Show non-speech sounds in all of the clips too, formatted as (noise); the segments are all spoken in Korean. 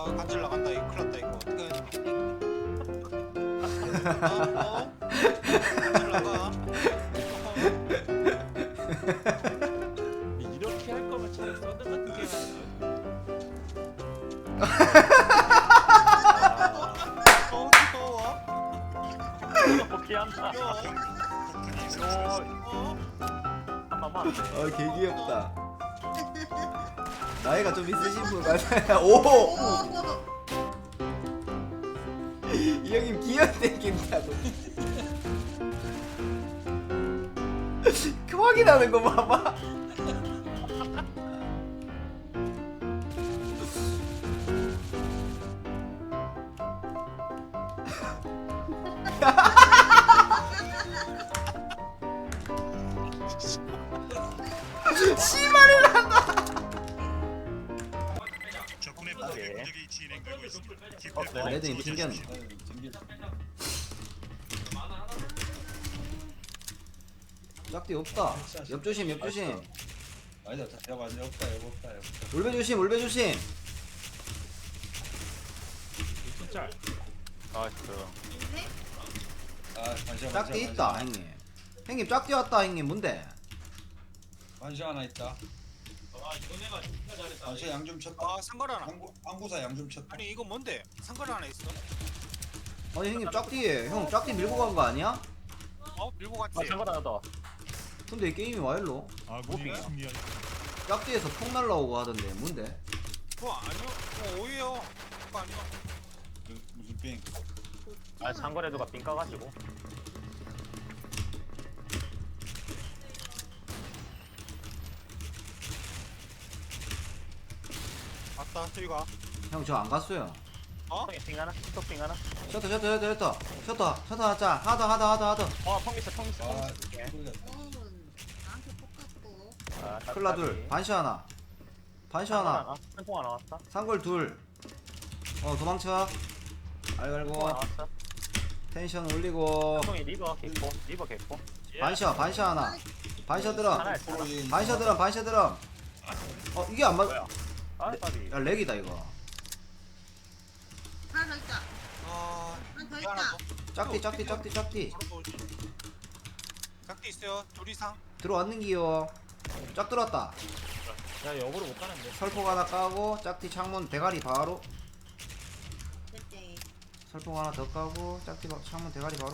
어, 간질 나간다. 이거 큰일 났다 이거. 어떻게 해야 되나 어? 김타도. 그 확인하는 거 봐봐. 짝대 없다. 옆 조심, 옆 조심. 아니다, 야 완전 없다, 여기 없다, 여기 없다. 울배 조심, 울배 조심. 진짜. 나이스. 아, 반시 짝대 있다, 형님. 형님 짝대 왔다, 형님. 뭔데? 반시 하나 있다. 반시 양좀 쳤다. 아 상걸 하나 안구 안구사 양좀 쳤다. 아니 이거 뭔데 상걸 하나 있어 아니 형님 짝대에 형 짝대 밀고 간 거 아니야? 어 밀고 갔지 아, 잠깐 하나 더. 근데 이 게임이 와 일로 아군이 무빙이야. 승리한 짝대에서 폭 날라오고 하던데 뭔데? 그거 아니요 그거 오해요 그거 아니야 그, 무슨 빙? 아, 상거래도가 빈 까가지고. 맞다 저기가 형 저 안 갔어요 어? 핑 하나? 핑 하나? 셔터 셔터 셔터 셔터 셔터 셔터 하자 하더 하더 하더 하더 어, 펑 있어, 펑 있어, 펑 아, 있어. 예. 모르겠다. 똑같고 아. 둘 반시 하나. 반시 하나. 한통 하나 왔다. 상골 둘어 도망쳐. 알고. 한통 알고 하나 왔어. 텐션 올리고. 한통이 리버 개코, 리버 개코. 반셔 반셔 하나. 하나 있어. 반셔 들어 반셔 들어. 어 이게 안 맞.. 뭐야? 아, 까비. 야 렉이다 이거. 하나 더 있다. 아 하나 더 있다. 짝대 짝대 짝대 짝대 바로 넣어줘 짝대 있어요. 둘 이상. 들어왔는 기요 짝 들어왔다. 야, 역으로 못 가는데. 설폭 하나 까고 짝티 창문 대가리 바로. 설폭 하나 더 까고 짝티 바- 창문 대가리 바로.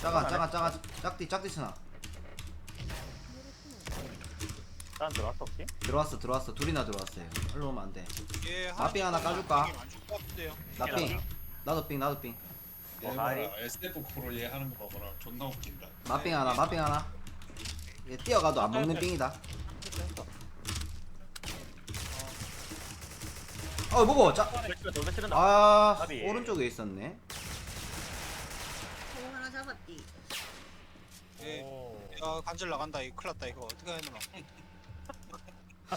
짜가 짜가 짜가 짝티 짝티 스나? 난 들어왔어, 혹시? 들어왔어 들어왔어. 둘이나 들어왔어요. 일로 오면 안돼. 예 마핑 하나 까줄까? 나삥. 나도. 삥 나도 삥. 얘 어, 하이. SF 프로 얘 하는 거 봐봐라. 존나 웃긴다. 마삥 하나 마삥 하나 얘 뛰어가도 안 먹는 삥이다 어. 돌배 치른다. 아 까비. 오른쪽에 있었네 저거 하나 잡았디 예 오. 야 간질 나간다 이거 큰일 났다 이거 어떻게 해야 되나 (laughs) 어?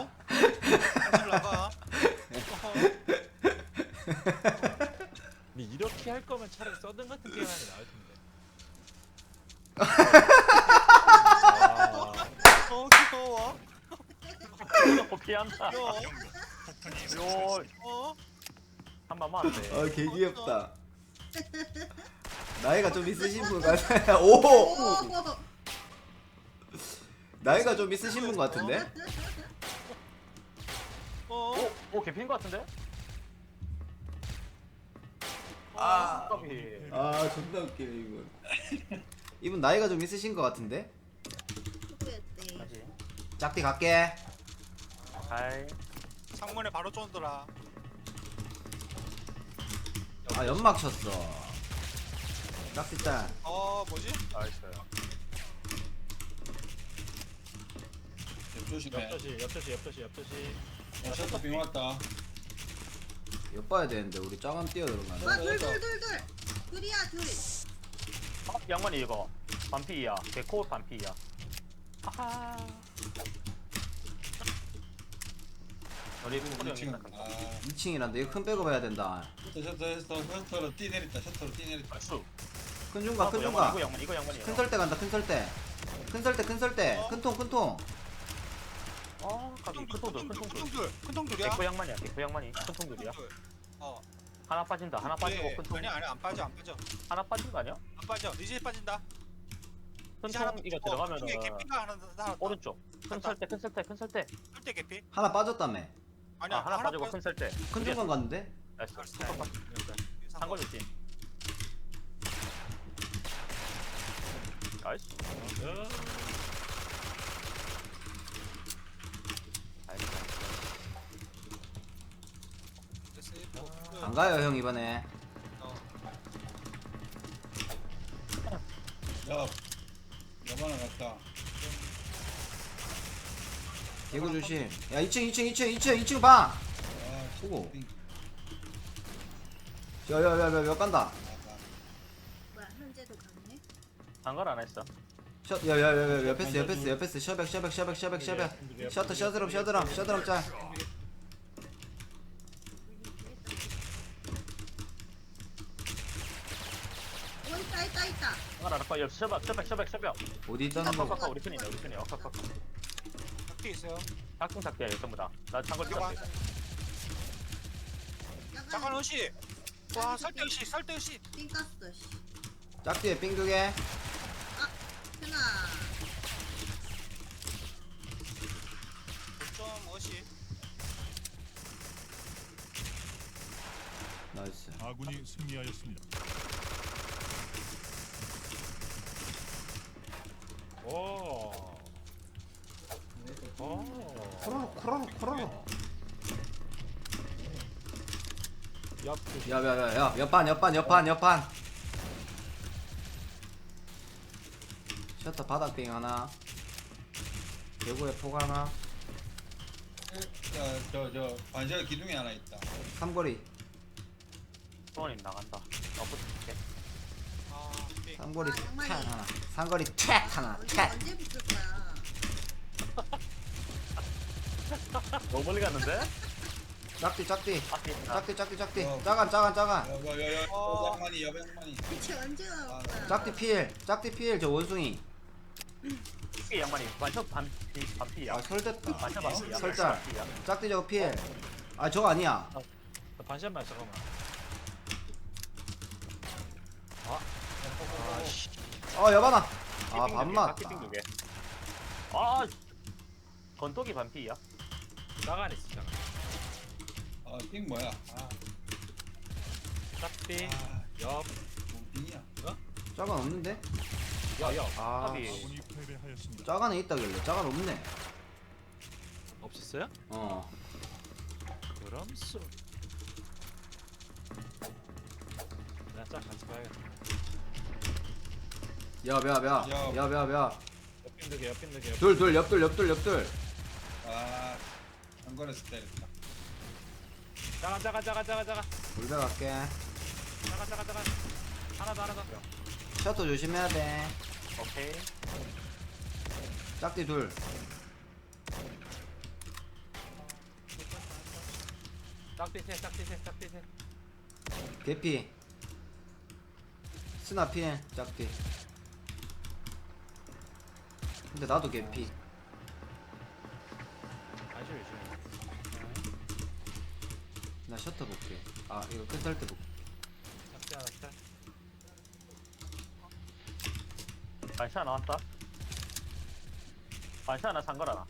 어? 간질 나가 어? 이렇게 할 거면 차라리 썬더 같은 게임 하는 게 나을 텐데. (laughs) 한다. 야 폭탄이 요, 어? 한 번만 안 돼. 아개 귀엽다 나이가 좀 있으신 분 같아요 오 나이가 좀 있으신 분 같은데 어? 오, 오, 개핀 거 같은데? 아, 까비. 아 존나 웃기네 이분 이분 나이가 좀 있으신 것 같은데 누구였대 다시. 짝띠 갈게 하이. 창문에 바로 쫀더라 아 연막 쳤어 짤어 뭐지? 나이스. 조심해. 옆조시, 옆조시, 옆조시, 옆조시. 야, 셔터 빙 왔다. 엿봐야 되는데 우리 짜감 뛰어 들어가네 아둘둘둘둘 둘이야 둘 어, 양반이 이거. 반피야. 개코 반피야. 아하. 우리 소리 형이 2층. 딱 아, 2층이란데 이거 큰 백업 해야 된다. 셔터, 셔터, 셔터, 셔터로 뛰 내렸다. 셔터로 뛰 내렸다. 큰 중간 큰 양반, 이거 양반, 이거 양반이야. 큰 설대 간다 큰 설대 큰 설대 큰 설대 큰통 큰통. 어 가비 큰 통들 큰 통들. 큰통들 큰통들이야? 백구 양만이야 백구 양만이. 큰 통들이야. 어. 하나 빠진다 하나 빠지고 예, 큰 통. 아니 아니 안 빠져 안 빠져. 하나 빠진 거 아니야? 안 빠져. 이제 빠진다. 큰 이제 하나 통 이거 빠지고, 들어가면은 중에 개피가 하나 하나 오른쪽. 큰 설대 큰 설대 큰 설대 설대 개피? 하나 빠졌다며 아니 아 하나 빠지고. 큰 설대 큰 중간 갔는데 나이스 줬지 나이스 안 가요 형 이번에 야 여만아 갔다 개구 조심. 야 2층 2층 2층 2층 2층 봐. 아 오고. 빙 야야야야 몇 간다? 뭐야 현재도 가네? 한걸 안 했어. 셔 야 야 야 야 옆에스 옆에스 옆에스 셔백 셔백 셔백 셔백 셔백. 셔터 셔드럼 셔드럼 셔드럼 짤. 어 있다 있다 있다. 한걸 안 했고 옆 셔박 셔박 셔박 셔박 어디 있다는 거? 아까까 우리 편이네 우리 편이 아까까 작디 있어요 작동 작대야 전부 다나 창걸 잠깐 찍었어 잠깐 옷이 와 설대 옷이 설대 옷이 띵 깠어 씨 짝뒤에 삥 두개 하나 좀 옷이 나이스 아군이 승리하였습니다. 오 오. 코로로 코로로 코로로 옆 야야야야 옆반 옆반 옆반 옆반? 셔터 바닥빙 하나. 개구에 폭 하나. 저저 반샷 기둥이 하나 있다. 삼거리. 소원이 나간다. 어 붙을게. 삼거리 아, 탁. 하나. 삼거리 탁 하나. 언제 탁 언제 붙을 거야 (laughs) 너무 멀리 갔는데? 앞에 있다. 짝뒤 짝뒤 짝뒤 어. 짜간 짜간 짜간. 어. 여백만이 여백만이. 대체 언제 나올 아, 거야? 짝뒤 필 짝뒤 필저 원숭이. 이 양반이 완전 반 반피야. 아 설됐다. 완전 반피야. 반피야. 짝뒤 저거 필아 저거 아니야. 반샷만 잠깐만. 어 여봐나 아 반맞. 아 건떡이 반피야 나가네 진짜. 아빙 뭐야? 아, 짝비 아. 옆. 빙이야? 짜간 없는데? 야야 아. 합이. 아군이 패배하였습니다. 짜간에 있다길래. 짜간 없네. 없었어요? 어. 그럼 쏘. 나짝 같이 봐야겠다. 야 야 야 야 야 야 옆빈득이 옆빈득이 옆 둘둘 옆둘 옆둘 옆둘. 아 한거에서 때렸다. 짜가 짜가 짜가 짜가 짜가. 물배 갈게. 짜가 짜가 짜가. 하나 더 하나 더. 셔터 조심해야 돼. 오케이. 짝뒤 둘. 짝비 셋 짝비 셋 짝비 셋. 개피. 스나 필 짝뒤. 근데 나도 개피 안심 조심 나 셔터 볼게. 아 이거 끝살 때 볼게. 짝비 하나 짝 반샷 나왔다. 반샷 하나 산걸 하나?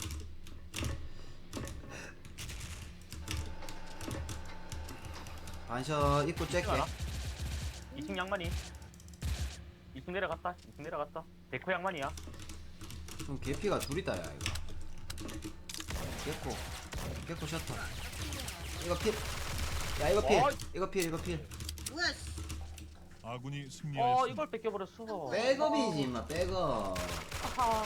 반셔 입고 쬐게. 하나? 2층 양만이. 2층 내려갔다. 2층 내려갔다. 데코 양만이야. 그럼 개피가 둘이다 야 이거. 개코. 개코 셔터. 이거 필 야 이거 필. 이거 필 이거 필. 뭐야 씨. 아군이 어 승리하였습니다. 이걸 뺏겨버렸어. 백업이지 임마 백업. 아하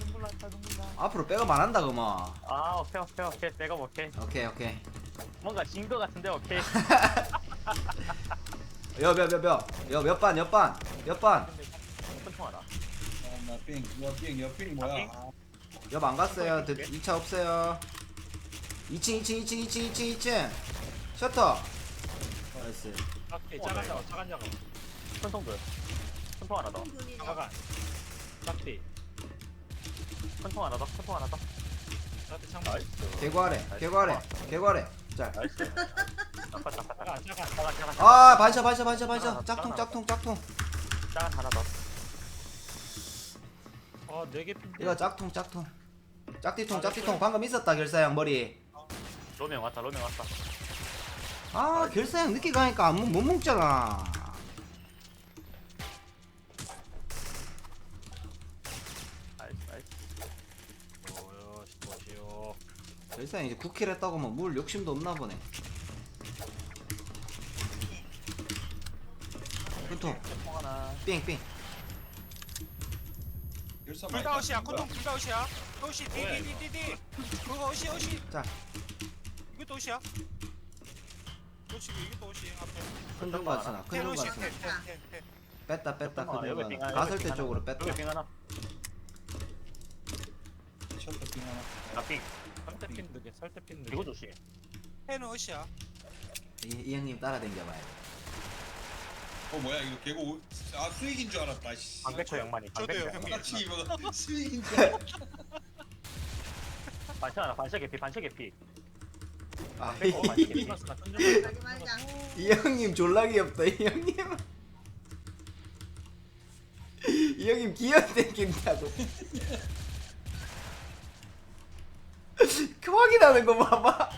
눈물 났다 눈물 나. 앞으로 백업 안 한다 그만 아 오케이 오케이 오케이. 내가 오케이. 오케이 오케이. 뭔가 진 거 같은데 오케이. (laughs) 여몇몇몇여몇반 몇반? 몇반? 큰통 하나 아나빙 여빙 여빙 뭐야? 빙? 아, 옆 안 갔어요. 2차 없어요. 2층 2층 2층 2층 2층 2층 셔터. 나이스. 어, 짜간 네. 작업 짜간 작업 큰통들 큰통 하나 돈이네 짜간 짝비 더큰통 하나 더큰통 하나 더. 짝대 창문. 개구 아래 개구 아래 개구 아래. 나이스. 잠깐 잠깐 잠깐. 아 반샷 반샷 반샷 반샷. 짝퉁 짝퉁 짝퉁. 짠 하나 더. 어네개 핀. 이거 짝퉁 짝퉁. 짝띠통 짝띠통 방금 있었다 결사양 머리. 로명 왔다 로명 왔다. 아 결사양 늦게 가니까 안 먹- 못 먹잖아. 결사양 이제 9킬 했다고 뭐 물 욕심도 없나 보네. 큰통. 삥삥. 다. 콘돔 둘다 옷이야. 옷이 디디디디디. 그거 옷이 옷이 자. 이것도 옷이야 앞에 갔으나 텐 큰통 옷이 갔으나 텐텐텐 뺐다 뺐다 여기 갔 하나, 여기 때 빙 쪽으로 하나. 뺐다 여기 빙 하나. 셔터 빙 하나 나 빙. 설대 핀 두개 설대 핀 두개. 이거 조심. 옷이야 이, 이 형님 따라댕겨봐요 어 뭐야 이거 개고 아 수익인 줄 알았다 씨 방백호 양반이. 저도요. 형님. 같이 이거 (laughs) 수익인 줄 알았다 반샷 하나 반샷 개피 반샷 개피. 아, 가지 말자. (laughs) 이 형님 졸라 귀엽다 이 형님 이 형님 기어댕긴다고 (laughs) 그 확인하는 거 봐봐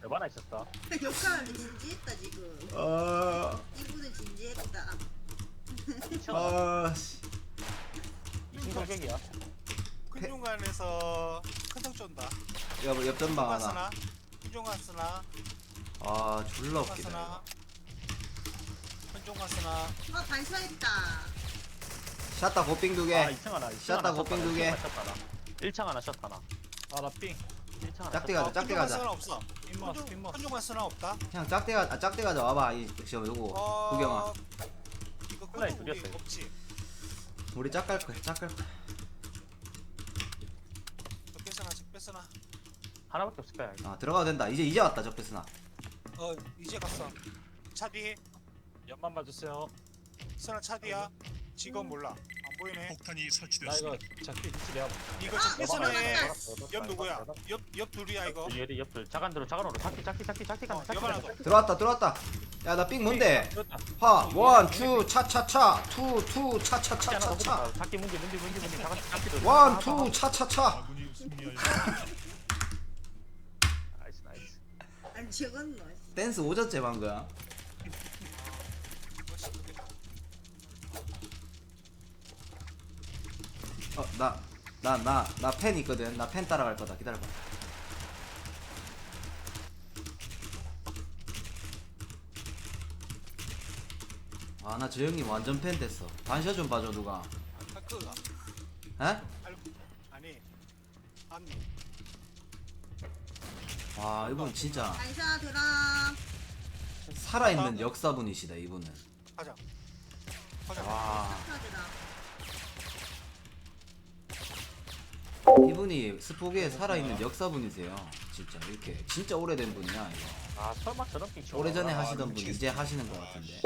몇 하나 있었어. 역할 진지했다 지금. 아, 이분은 진지했다. 아, 씨. 이승 성격이야. 큰 중간에서 큰턱 쫀다 옆, 옆전방 하나 중간 쓰나 아 졸라 웃기다 쓰나 큰 중간 쓰나 아 반사했다. 샷다 아 두개 2층 하나. 2층 샷다 샷두 개. 하나, 샷 하나. 1층 하나 샷 하나. 아나 삥. 1층 하나. 짝대 샷 가자 하나. 짝대 큰 중간 가자 쓰나 없어 핀머스 핀머스. 큰 중간 쓰나 없다 그냥 짝대 가자 아, 짝대 가자 와봐 이 저, 요거 어 구경아 이거 큰 우리. 없지 우리 짝갈 거야 짝갈 거야 저 뺏어나 저 뺏어나 하나밖에 없을 거야. 아 들어가도 된다. 이제 이제 왔다 적배스나. 어 이제 갔어. 차뒤 옆만 봐주세요. 쓰나 차 뒤야? 지금 몰라. 안 보이네. 폭탄이 나 이거 설치되었습니다. 잡기 위치 내가 볼게. 이거 뺏어나에 넘어갔다. 옆 누구야? 옆 옆 둘이야 이거. 얘들 옆들 자간으로 자간으로 짝기 짝기 짝기 짝기 어, 간다. 하나 더. 들어왔다 들어왔다. 야 나 삥 뭔데? 그렇다. 화 원, 투, 차차차, 투, 투, 차차차차차, 짝기 문제 문제 문제 문제. 자간 짝기도. 원, 투, 차차차. 아군이 승리하였습니다. 안 적었노. 댄스 오졌지 방금. 어, 나, 나, 나, 나 팬 있거든. 나 팬 따라갈 거다. 기다려봐. 아, 나 저 형님 완전 팬 됐어. 반샷 좀 봐줘 누가. 하크가 에? 아니 앞니 와, 이분 진짜 반사 드럼. 살아있는 역사분이시다 이분은. 가자 가자 와. 이분이 스포계에 살아있는 역사분이세요. 진짜 이렇게 진짜 오래된 분이야 이거. 아 설마 핑 치고 오래전에 아, 하시던 분. 이제 하시는 것 같은데.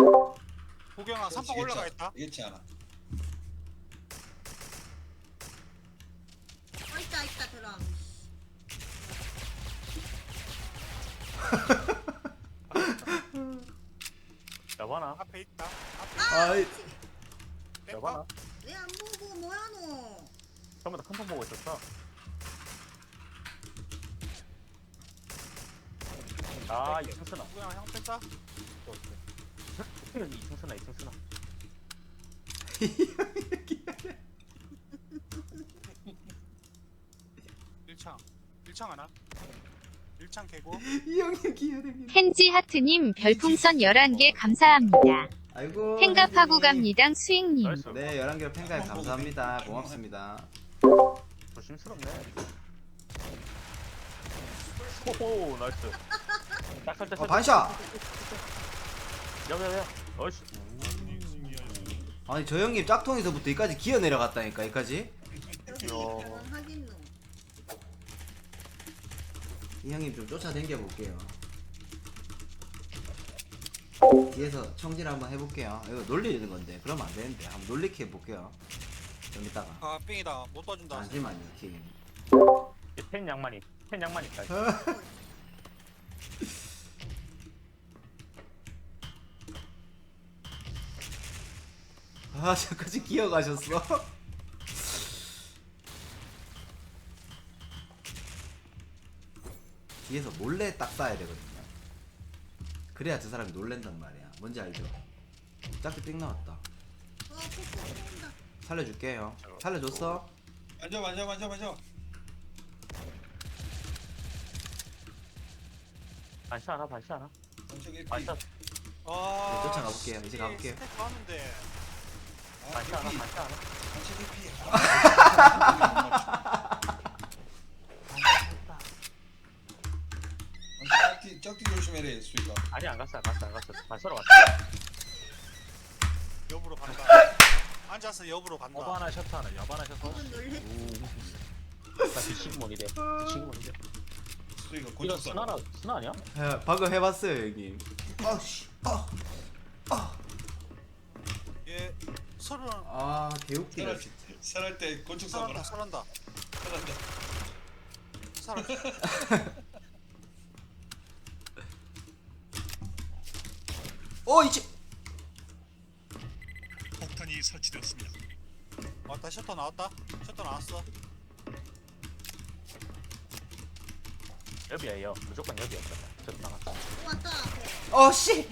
고경아 삼박 올라가 있다 되겠지 않아 어 있다 있다 드럼. 여봐나. 앞에 있다. 앞에 아이, 여봐나. 왜안 보고 뭐하노? 전부 다 큰통 보고 있었어. 아 2층 쓰나 고경아. 형 뺐다? 2층 쓰나 2층 쓰나 일창. 일창 하나 일창 개고 이 형님 기어됩니다. 헨지 하트님 별풍선 11개 감사합니다. 아이고. 형님. 갑니다 수익님. 나이스 네, 11개로 팬가입 감사합니다. 고맙습니다. 조심스럽네 호호 나이스 어, 반샷! 아군이 승리하였습니다. 아니, 저 형님 짝통에서부터 여기까지 기어 내려갔다니까, 여기까지. 저 이 형님 좀 쫓아당겨 볼게요. 뒤에서 청질 한번 해볼게요. 이거 놀리는 건데 그러면 안 되는데 한번 놀리게 해볼게요. 좀 이따가. 아 삥이다 못 봐준다 잠시만요, 킹. 펜 양만이 펜 양만이까지 (laughs) 아, 저까지 기어가셨어? (laughs) 뒤에서 몰래 딱 쏴야 되거든요. 그래야 저 사람이 놀랜단 말이야. 뭔지 알죠? 짝지 삑 나왔다. 쏜다. 살려줄게요. 살려줬어? 만져 만져 만져 만져 반시 하나 반시 하나 반시 하나 아 네, 쫓아가 볼게요. 이제 씨, 가볼게요. 스택 가는데 아 반시 하나 개피 반시 하나 만져 개피 (laughs) (laughs) 짝띠 조심해래 수이가 아니 안 갔어 안 갔어 안 갔어. 반시로 갔어. 옆으로 간다. 앉아서 옆으로 간다. 여바 하나 셔터 하나 여바 하나 셔터. 놀랬지. 나 뒤치기몬이래 뒤치기몬이래 수이가 이거 고쳤어 스나라 스나 아니야? 예, 방금 해봤어요, 형님. 아씨, 아, 얘 서른 아, 개웃기네. 설할 때 써봐라 살한다. 살한다 설한다 살아 어, 이제. 폭탄이 설치되었습니다. 왔다 셔터 나왔다 셔터 나왔어 여비야요 무조건 여비였어 저도 나갔어 왔다. 앞에. 어, 씨!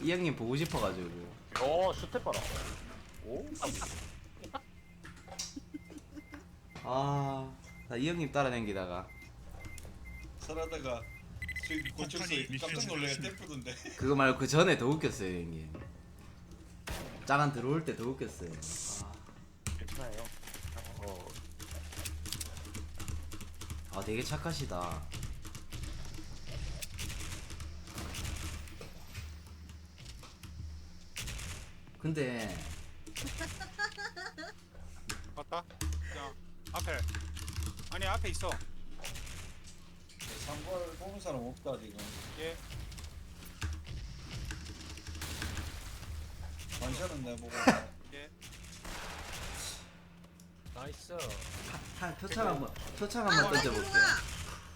이 형님 보고 싶어가지고. 오 슈트 봐라 오 아, 나 이 형님 따라다니다가. 설하다가 폭탄이 쏘 깜짝 미션 떼푸던데 (laughs) 그거 말고 그 전에 더 웃겼어요, 형님. 짜간 들어올 때 더 웃겼어요. 아, 괜찮아요 어 아, 되게 착하시다. 근데 왔다 야 앞에 아니 앞에 있어 상벌 뽑은 사람 없다 지금. 얘 반샷은 내보고 얘 나이스. 한 표창 한번 표창 아, 한번 던져볼게요. 들어와.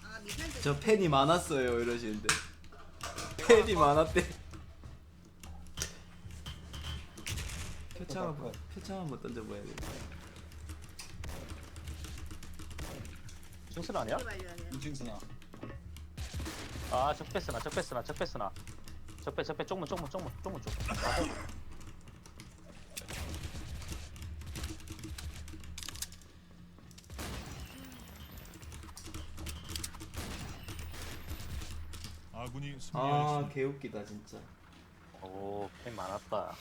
아, 미사일 들- 저 팬이 많았어요 이러시는데. 팬이 많았대. 표창 한번 표창 한번 던져봐야 돼. 중스나 아니야? 인칭스나 아 적패스나 적패스나 적패스나 적패 적패 쪽문 쪽문 쪽문 쪽문 쪽 맞아 아군이 아 승리하였습니다. 개웃기다 진짜. 오 팬 많았다